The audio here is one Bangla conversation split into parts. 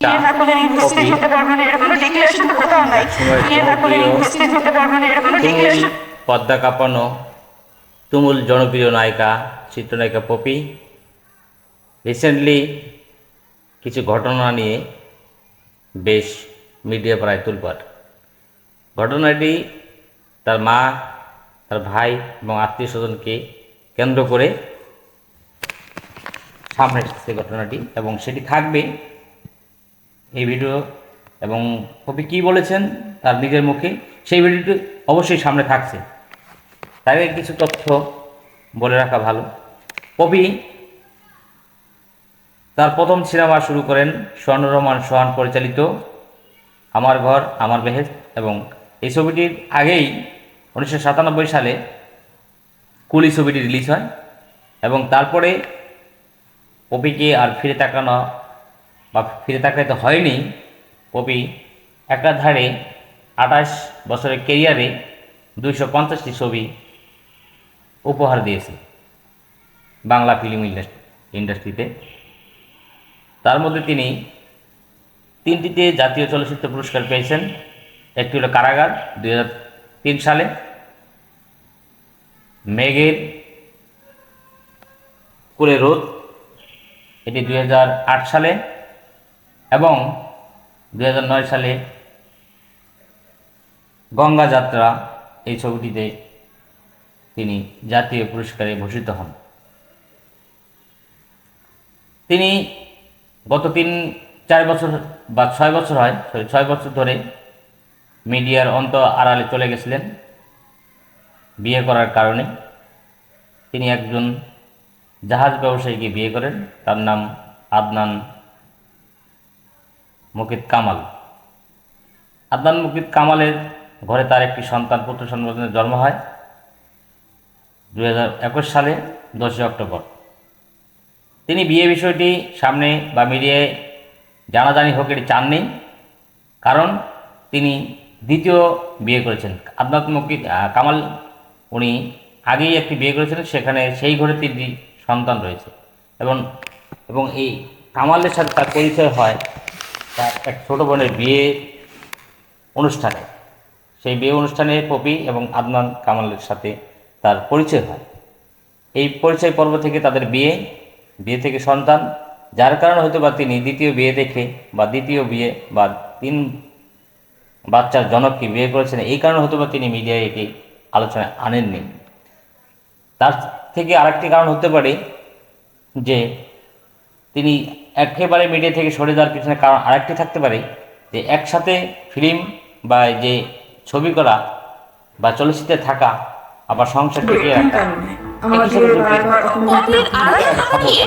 বিয়ে না করলে উপস্থিত হতে পারবেন এর কোনো ডিক্লারেশন কোথাও নাই বিয়ে না করলে জনপ্রিয় উপস্থিত হতে এর কোনো ডিক্লারেশন পদ্মা কাঁপানো। তুমুল জনপ্রিয় নায়িকা চিত্রনায়িকা পপি। রিসেন্টলি কিছু ঘটনা নিয়ে বেশ মিডিয়া প্রায় তুলপাট। ঘটনাটি তার মা তার ভাই এবং আত্মীয় স্বজনকে কেন্দ্র করে সামনে এসেছে ঘটনাটি এবং সেটি থাকবে এই ভিডিও এবং কবি কী বলেছেন তার নিজের মুখে, সেই ভিডিওটি অবশ্যই সামনে থাকছে। তাই কিছু তথ্য বলে রাখা ভালো। কবি তার প্রথম সিনেমা শুরু করেন স্বর্ণ রহমান সোহান পরিচালিত, আমার ঘর, আমার বেহেস এবং এই ছবিটির আগেই উনিশশো সাতানব্বই সালে কুলি ছবিটি রিলিজ হয় এবং তারপরে পপিকে আর ফিরে তাকানো বা ফিরে তাকাতে হয়নি পপি একটা ধারে আঠাশ বছরের কেরিয়ারে দুইশো পঞ্চাশটি ছবি উপহার দিয়েছে বাংলা ফিল্ম ইন্ডাস্ট্রি, ইন্ডাস্ট্রিতে। তার মধ্যে তিনি তিনটিতে জাতীয় চলচ্চিত্র পুরস্কার পেয়েছেন। একটি হলো কারাগার দুই তিন সালে। মেঘের কুলে রোদ, এটি দু হাজার আট সালে। এবং দুই হাজার নয় সালে গঙ্গা যাত্রা এই ছবিটিতে তিনি জাতীয় পুরস্কারে ভূষিত হন। তিনি গত তিন চার বছর বা ছয় বছর হয় sorry, ছয় বছর ধরে মিডিয়ার অন্ত আড়ালে চলে গেছিলেন বিয়ে করার কারণে। তিনি একজন জাহাজ ব্যবসায়ীকে বিয়ে করেন তার নাম আদনান মুকিত কামাল। আদনান মুকিত কামালের ঘরে তার একটি সন্তান, পুত্র সন্তানের জন্ম হয় দু হাজার একুশ সালে, দশই অক্টোবর। তিনি বিয়ে বিষয়টি সামনে বা মিডিয়ায় জানাজানি হোক এটি চাননি, কারণ তিনি দ্বিতীয় বিয়ে করেছেন। আদনাত মুকিত কামাল উনি আগেই একটি বিয়ে করেছিলেন, সেখানে সেই ঘরে তিনটি সন্তান রয়েছে। এবং এবং এই কামালের সাথে তার পরিচয় হয় তার এক ছোটো বোনের বিয়ে অনুষ্ঠানে। সেই বিয়ে অনুষ্ঠানে পপি এবং আদনান কামালের সাথে তার পরিচয় হয়। এই পরিচয় পর্ব থেকে তাদের বিয়ে বিয়ে থেকে সন্তান, যার কারণে হয়তো বা তিনি দ্বিতীয় বিয়ে দেখে বা দ্বিতীয় বিয়ে বা তিন বাচ্চার জনককে বিয়ে করেছেন, এই কারণে হয়তো বা তিনি মিডিয়ায় এটি আলোচনায় আনেননি। তার থেকে আরেকটি কারণ হতে পারে যে তিনি একেবারে মিডিয়া থেকে সরে যাওয়ার পিছনে কারণ আরেকটি থাকতে পারে যে একসাথে ফিল্ম বা যে ছবি করা বা চলচ্চিত্রে থাকা আবার সংসার টিকিয়ে রাখা।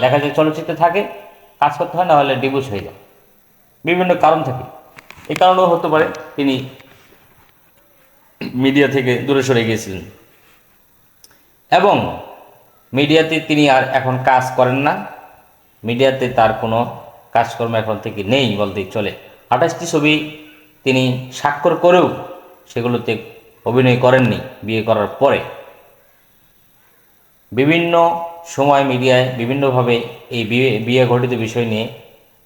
দেখা যায় চলচ্চিত্রে থাকে কাজ করতে হয় না হলে ডিভোর্স হয়ে যায়। বিভিন্ন কারণ থাকে। এই কারণেও হতে পারে তিনি মিডিয়া থেকে দূরে সরে গিয়েছিলেন। এবং মিডিয়াতে তিনি আর এখন কাজ করেন না। মিডিয়াতে তার কোনো কাজকর্ম এখন থেকে নেই বলতেই চলে। আঠাশটি ছবি তিনি স্বাক্ষর করেও সেগুলোতে অভিনয় করেননি, বিয়ে করার পরে। বিভিন্ন সময় মিডিয়ায় বিভিন্নভাবে এই বিয়ে বিয়ে ঘটিত বিষয় নিয়ে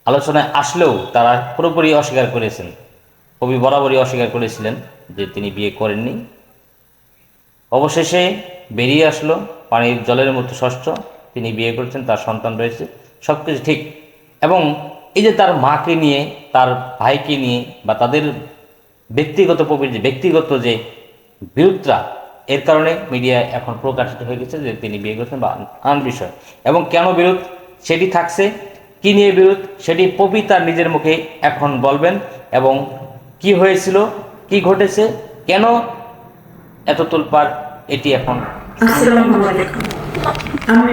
আলোচনায় আসলেও তারা পুরোপুরি অস্বীকার করেছেন। কবি বরাবরই অস্বীকার করেছিলেন যে তিনি বিয়ে করেননি। অবশেষে বেরিয়ে আসলো, পানির জলের মতো ষষ্ঠ, তিনি বিয়ে করেছেন, তার সন্তান রয়েছে। সব কিছু ঠিক। এবং এই যে তার মাকে নিয়ে, তার ভাইকে নিয়ে বা তাদের ব্যক্তিগত প্রবৃত্তি, ব্যক্তিগত যে বিরোধটা এর কারণে মিডিয়া এখন প্রকাশিত হয়ে গেছে যে তিনি বিয়ে করেছেন বা আন বিষয়। এবং কেন বিরোধ? সেটি থাকছে। কী নিয়ে বিরোধ? সেটি পপি তার নিজের মুখে এখন বলবেন। এবং কি হয়েছিল? কি ঘটেছে? কেন এত তোলপার এটি এখন আমি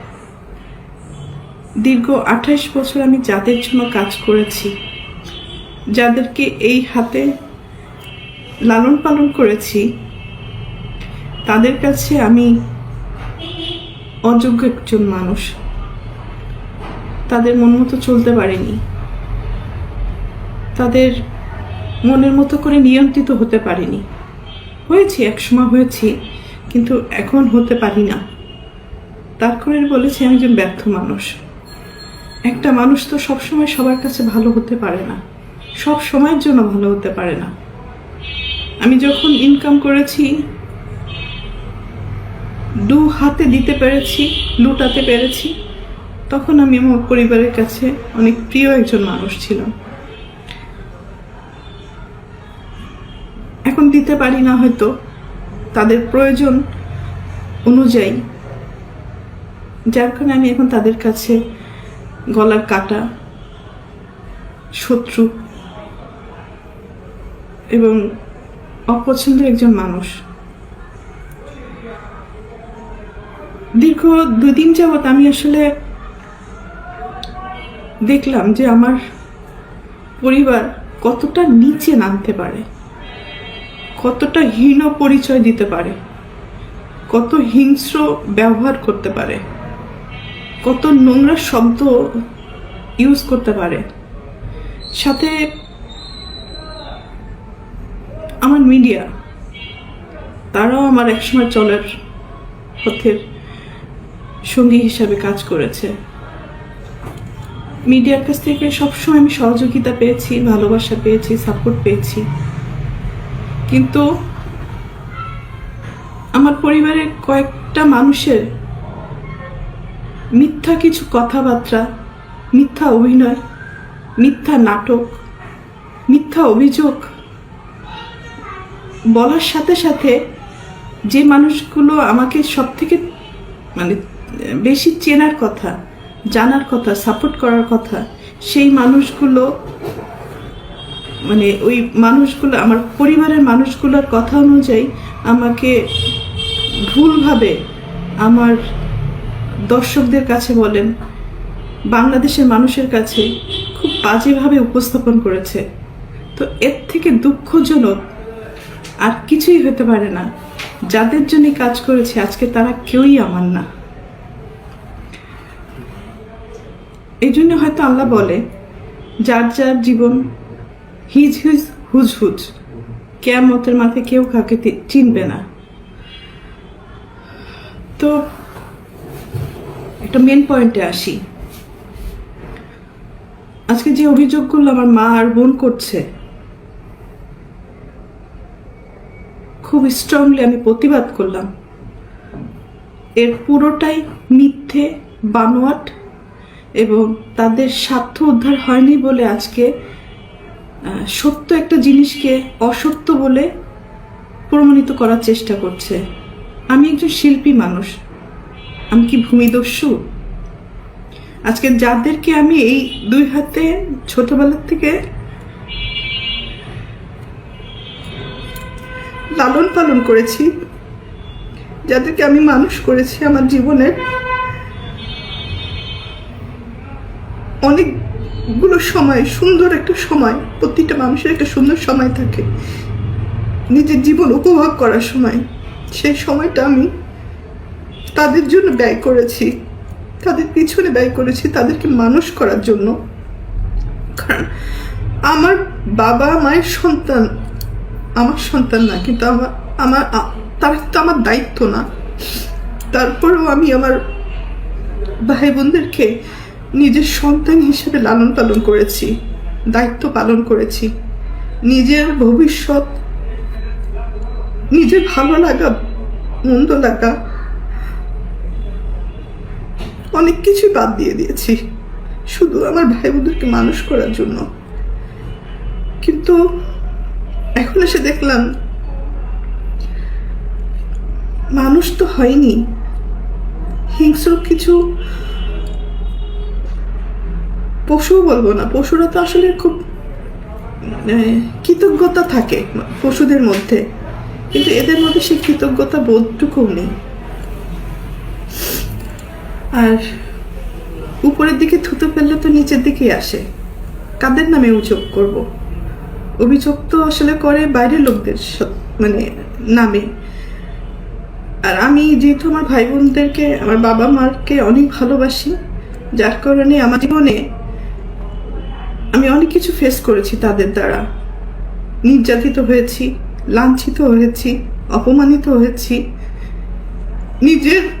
দীর্ঘ আঠাশ বছর আমি যাদের জন্য কাজ করেছি, যাদেরকে এই হাতে লালন পালন করেছি, তাদের কাছে আমি অযোগ্য একজন মানুষ। তাদের মন মতো চলতে পারিনি। তাদের মনের মতো করে নিয়ন্ত্রিত হতে পারিনি। হয়েছি, একসময় হয়েছি, কিন্তু এখন হতে পারি না। তার করে বলেছি আমি একজন ব্যর্থ মানুষ। একটা মানুষ তো সবসময় সবার কাছে ভালো হতে পারে না। সব সময়ের জন্য ভালো হতে পারে না। আমি যখন ইনকাম করেছি, দু হাতে দিতে পেরেছি, লুটাতে পেরেছি, তখন আমি আমার পরিবারের কাছে অনেক প্রিয় একজন মানুষ ছিলাম। এখন দিতে পারি না হয়তো, তাদের প্রয়োজন অনুযায়ী। যার কারণে আমি এখন তাদের কাছে গলার কাটা, শত্রু এবং অপছন্দের একজন মানুষ। দীর্ঘ দুদিন যাবৎ আমি আসলে দেখলাম যে আমার পরিবার কতটা নিচে নামতে পারে, কতটা হীন পরিচয় দিতে পারে, কত হিংস্র ব্যবহার করতে পারে। কত নোংরা শব্দ ইউজ করতে পারে। সাথে আমার মিডিয়া তারাও আমার একসময় চলার পথের সঙ্গী হিসাবে কাজ করেছে। মিডিয়ার কাছ থেকে সবসময় আমি সহযোগিতা পেয়েছি, ভালোবাসা পেয়েছি সাপোর্ট পেয়েছি। কিন্তু আমার পরিবারের কয়েকটা মানুষের মিথ্যা কিছু কথাবার্তা, মিথ্যা অভিনয়, মিথ্যা নাটক, মিথ্যা অভিযোগ বলার সাথে সাথে যে মানুষগুলো আমাকে সব থেকে মানে বেশি চেনার কথা, জানার কথা সাপোর্ট করার কথা, সেই মানুষগুলো মানে ওই মানুষগুলো, আমার পরিবারের মানুষগুলোর কথা অনুযায়ী আমাকে ভুলভাবে আমার দর্শকদের কাছে বলেন, বাংলাদেশের মানুষের কাছে খুব বাজেভাবে উপস্থাপন করেছে। তো এর থেকে দুঃখজনক আর কিছুই হতে পারে না। যাদের জন্য কাজ করেছে, আজকে তারা কেউই আমার না। এই জন্য হয়তো আল্লাহ বলে, যার যার জীবন হিজ হিজ হুজ হুজ, কেয়ামতের মাথায় কেউ কাউকে চিনবে না। তো একটা মেন পয়েন্টে আসি। আজকে যে অভিযোগগুলো আমার মা আর বোন করছে, খুব স্ট্রংলি আমি প্রতিবাদ করলাম। এর পুরোটাই মিথ্যে, বানোয়াট এবং তাদের স্বার্থ উদ্ধার হয়নি বলে আজকে সত্য একটা জিনিসকে অসত্য বলে প্রমাণিত করার চেষ্টা করছে। আমি একজন শিল্পী মানুষ। আমি কি ভূমিদস্যু? আজকে যাদেরকে আমি এই দুই হাতে ছোটবেলার থেকে লালন পালন করেছি, যাদেরকে আমি মানুষ করেছি আমার জীবনের অনেকগুলো সময়, সুন্দর একটা সময়, প্রতিটা মানুষের একটা সুন্দর সময় থাকে। নিজের জীবন উপভোগ করার সময়, সেই সময়টা আমি তাদের জন্য ব্যয় করেছি, তাদের পিছনে ব্যয় করেছি, তাদেরকে মানুষ করার জন্য। কারণ আমার বাবা মায়ের সন্তান, আমার সন্তান না, কিন্তু আমার আমার তার তো আমার দায়িত্ব না। তারপরেও আমি আমার ভাই বোনদেরকে নিজের সন্তান হিসেবে লালন পালন করেছি, দায়িত্ব পালন করেছি। নিজের ভবিষ্যৎ, নিজের ভালো লাগা, মন্দ লাগা অনেক কিছু বাদ দিয়ে দিয়েছি। শুধু আমার ভাই বোনদেরকে মানুষ করার জন্য। কিন্তু এখন এসে দেখলাম, মানুষ তো হয়নি। হিংস্র কিছু পশু বলব না। পশুরা তো আসলে খুব কৃতজ্ঞতা থাকে পশুদের মধ্যে। কিন্তু এদের মধ্যে সেই কৃতজ্ঞতা বোধটুকুও নেই। আর উপরের দিকে থুতো ফেললে তো নিচের দিকেই আসে। কাদের নামে অভিযোগ করব? অভিযোগ তো আসলে করে বাইরের লোকদের মানে নামে। আর আমি যেহেতু আমার ভাই বোনদেরকে আমার বাবা মাকে অনেক ভালোবাসি, যার কারণে আমার জীবনে আমি অনেক কিছু ফেস করেছি তাদের দ্বারা। নির্যাতিত হয়েছি, লাঞ্ছিত হয়েছি, অপমানিত হয়েছি। নিজের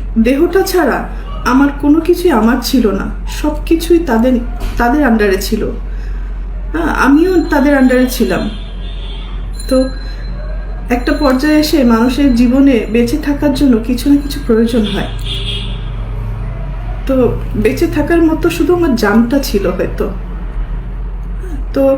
দেহটা ছাড়া আমার কোনো কিছুই আমার ছিল না। সব কিছুই তাদের তাদের আন্ডারে ছিল। হ্যাঁ আমিও তাদের আন্ডারে ছিলাম। তো একটা পর্যায়ে এসে মানুষের জীবনে বেঁচে থাকার জন্য কিছু না কিছু প্রয়োজন হয়। তো বেঁচে থাকার মতো শুধু আমার জানটা ছিল হয়তো। তো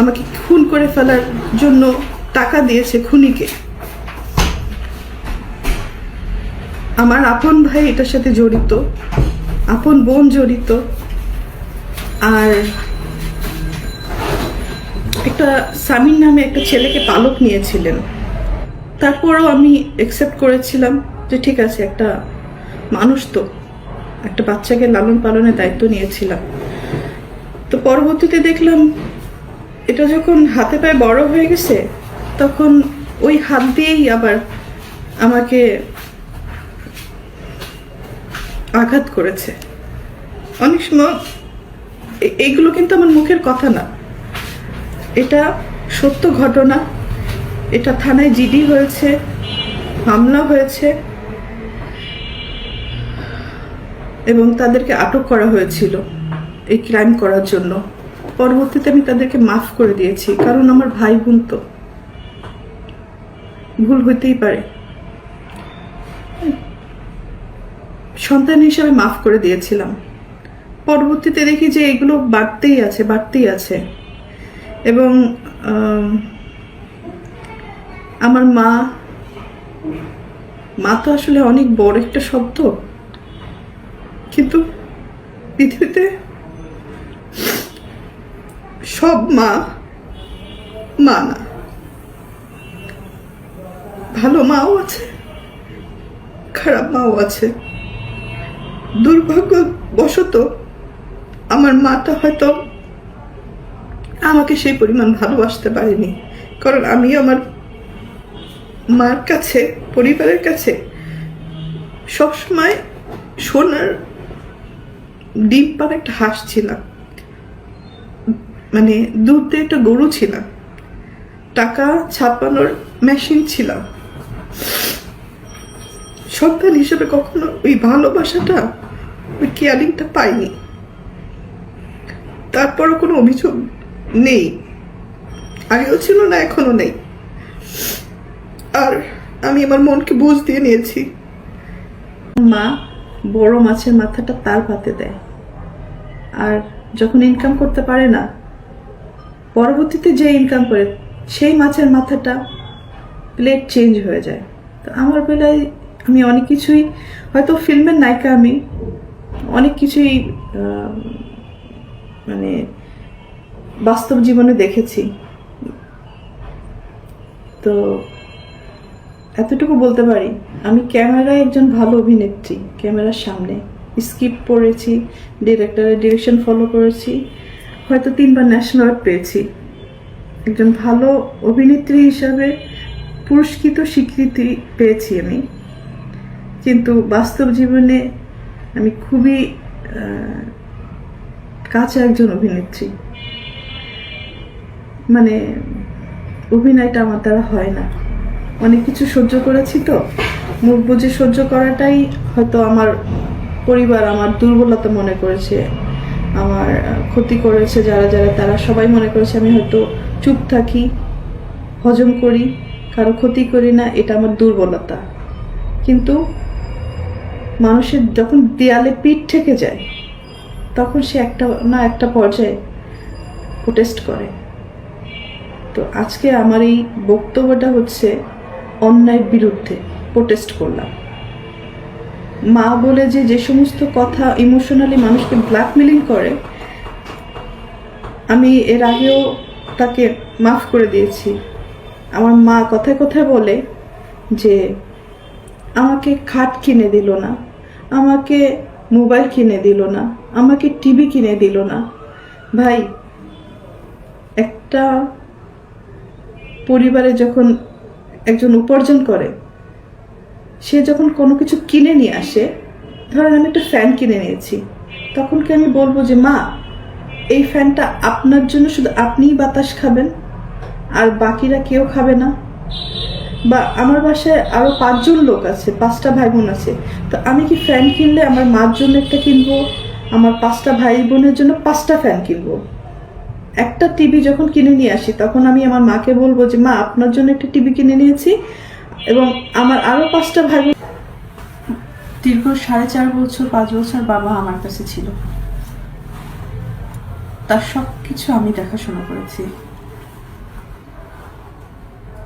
আমাকে খুন করে ফেলার জন্য টাকা দিয়েছে খুনিকে। আমার আপন ভাই এটার সাথে জড়িত, আপন বোন জড়িত, আর একটা সামিন নামে একটা ছেলেকে পালক নিয়েছিলেন। তারপরও আমি একসেপ্ট করেছিলাম যে ঠিক আছে, একটা মানুষ তো, একটা বাচ্চাকে লালন পালনের দায়িত্ব নিয়েছিলাম। তো পরবর্তীতে দেখলাম এটা যখন হাতে পায়ে বড় হয়ে গেছে, তখন ওই হাত দিয়েই আবার আমাকে আঘাত করেছে। অনেক সময় এইগুলো কিন্তু আমার মুখের কথা না। এটা সত্য ঘটনা। এটা থানায় জিডি হয়েছে, মামলা হয়েছে, এবং তাদেরকে আটক করা হয়েছিল এই ক্রাইম করার জন্য। পরবর্তীতে আমি তাদেরকে মাফ করে দিয়েছি, কারণ আমার ভাই বোন তো। ভুল হইতেই পারে। সন্তান হিসাবে মাফ করে দিয়েছিলাম। পরবর্তীতে দেখি যে এগুলো বাড়তেই আছে বাড়তেই আছে। এবং আমার মা মা তো আসলে অনেক বড় একটা শব্দ। কিন্তু পৃথিবীতে সব মা মা না ভালো মাও আছে, খারাপ মাও আছে। দুর্ভাগ্যবশত আমার মাটা হয়তো আমাকে সেই পরিমাণ ভালোবাসতে পারেনি। কারণ আমি আমার মার কাছে, পরিবারের কাছে সবসময় সোনার ডিম পার একটা হাঁস ছিলাম। মানে দুধ একটা গরু ছিলাম। টাকা ছাপানোর মেশিন ছিলাম। সন্তান হিসেবে কখনো ওই ভালোবাসাটা, ওই কেয়ারিংটা পাইনি। তারপরও কোনো অভিযোগ নেই। আগেও ছিল না, এখনও নেই। আর আমি আমার মনকে বুঝ দিয়ে নিয়েছি। মা বড় মাছের মাথাটা তার পাতে দেয়। আর যখন ইনকাম করতে পারে না পরবর্তীতে যে ইনকাম করে, সেই মাছের মাথাটা প্লেট চেঞ্জ হয়ে যায়। তো আমার বেলায় আমি অনেক কিছুই, হয়তো ফিল্মের নায়িকা আমি, অনেক কিছুই মানে বাস্তব জীবনে দেখেছি। তো এতটুকু বলতে পারি, আমি ক্যামেরায় একজন ভালো অভিনেত্রী, ক্যামেরার সামনে। স্ক্রিপ্ট পড়েছি ডিরেক্টরের ডিরেকশন ফলো করেছি। হয়তো তিনবার ন্যাশনাল অ্যাওয়ার্ড পেয়েছি। একজন ভালো অভিনেত্রী হিসাবে পুরস্কৃত স্বীকৃতি পেয়েছি আমি। কিন্তু বাস্তব জীবনে আমি খুবই কাছে একজন অভিনেত্রী। মানে অভিনয়টা আমার দ্বারা হয় না। অনেক কিছু সহ্য করেছি তো। মুখ বুঝে সহ্য করাটাই হয়তো আমার পরিবার আমার দুর্বলতা মনে করেছে। আমার ক্ষতি করেছে যারা যারা, তারা সবাই মনে করেছে আমি হয়তো চুপ থাকি, হজম করি, কারও ক্ষতি করি না, এটা আমার দুর্বলতা। কিন্তু মানুষের যখন দেয়ালে পিঠ থেকে যায়, তখন সে একটা না একটা পর্যায়ে প্রোটেস্ট করে। তো আজকে আমার এই বক্তব্যটা হচ্ছে অন্যায়ের বিরুদ্ধে প্রোটেস্ট করলাম। মা বলে যে যে সমস্ত কথা ইমোশনালি মানুষকে ব্ল্যাকমেলিং করে, আমি এর আগেও তাকে মাফ করে দিয়েছি। আমার মা কথায় কথায় বলে যে, আমাকে খাট কিনে দিল না, আমাকে মোবাইল কিনে দিল না, আমাকে টিভি কিনে দিল না। ভাই, একটা পরিবারে যখন একজন উপার্জন করে সে যখন কোনো কিছু কিনে নিয়ে আসে, ধরেন আমি একটা ফ্যান কিনে নিয়েছি, তখন কি আমি বলব যে, মা, এই ফ্যানটা আপনার জন্য শুধু আপনিই বাতাস খাবেন, আর বাকিরা কেউ খাবে না? বা আমার বাসায় আরও পাঁচজন লোক আছে, পাঁচটা ভাই বোন আছে, তো আমি কি ফ্যান কিনলে আমার মার জন্য একটা কিনবো? আমার পাঁচটা ভাই বোনের জন্য পাঁচটা ফ্যান কিনবো? একটা টিভি যখন কিনে নিয়ে আসি, তখন আমি আমার মাকে বলব যে, মা, আপনার জন্য একটা টিভি কিনে নিয়েছি এবং আমার আরও পাঁচটা ভাই দীর্ঘ সাড়ে চার বছর, পাঁচ বছর বাবা আমার কাছে ছিল। তার সব কিছু আমি দেখাশোনা করেছি।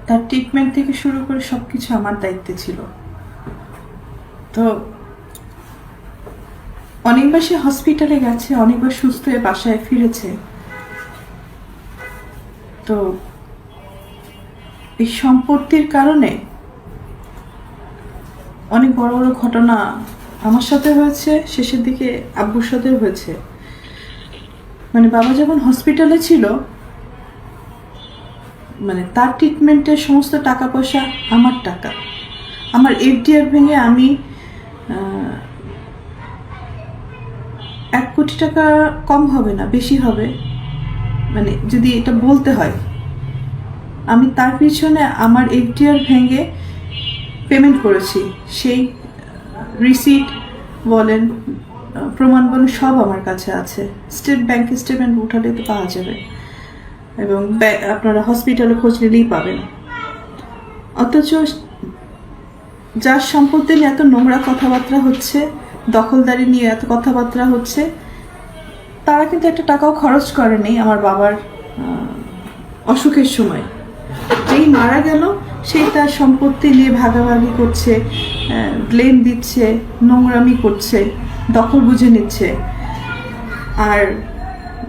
তার ট্রিটমেন্ট থেকে শুরু করে সবকিছু আমার দায়িত্বে ছিল। তো অনেকবার সে হসপিটালে গেছে, অনেকবার সুস্থ হয়ে বাসায় ফিরেছে। তো এই সম্পত্তির কারণে অনেক বড় বড় ঘটনা আমার সাথে হয়েছে, শেষের দিকে আব্বুর সাথেও হয়েছে। মানে বাবা যখন হসপিটালে ছিল মানে তার ট্রিটমেন্টের সমস্ত টাকা পয়সা আমার টাকা। আমার এফডিআর ভেঙে আমি এক কোটি টাকা কম হবে না, বেশি হবে। মানে যদি এটা বলতে হয়, আমি তার পিছনে আমার এফডিআর ভেঙে পেমেন্ট করেছি, সেই রিসিট বলেন প্রমাণ বলেন সব আমার কাছে আছে। স্টেট ব্যাংক স্টেটমেন্ট উঠালে তো পাওয়া যাবে। এবং আপনারা হসপিটালে খোঁজ নিলেই পাবেন। অথচ যার সম্পত্তি নিয়ে এত নোংরা কথাবার্তা হচ্ছে, দখলদারি নিয়ে এত কথাবার্তা হচ্ছে, তারা কিন্তু একটা টাকাও খরচ করেনি আমার বাবার অসুখের সময়। যেই মারা গেল সেই তার সম্পত্তি নিয়ে ভাগাভাগি করছে ব্লেম দিচ্ছে, নোংরামি করছে, দখল বুঝে নিচ্ছে। আর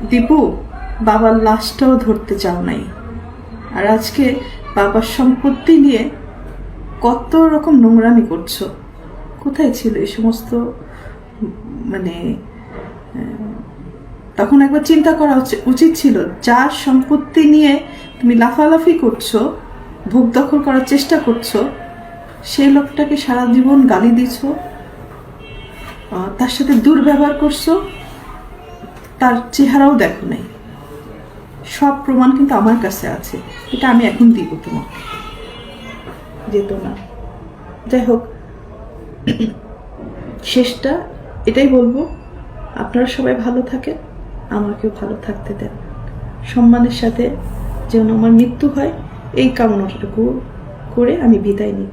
দীপু, বাবার লাশটাও ধরতে চাও নাই। আর আজকে বাবার সম্পত্তি নিয়ে কত রকম নোংরামি করছ? কোথায় ছিল এই সমস্ত মানে তখন একবার চিন্তা করা উচিত ছিল, যার সম্পত্তি নিয়ে তুমি লাফালাফি করছ ভোগ দখল করার চেষ্টা করছ সেই লোকটাকে সারা জীবন গালি দিছ তার সাথে দুর্ব্যবহার করছ, তার চেহারাও দেখো নাই। সব প্রমাণ কিন্তু আমার কাছে আছে, এটা আমি এখন দিব তোমাকে। যেত না। যাই হোক, শেষটা এটাই বলব, আপনারা সবাই ভালো থাকেন, আমাকেও ভালো থাকতে দেন। সম্মানের সাথে যেন আমার মৃত্যু হয় এই কামনাটুকু করে আমি বিদায় নিই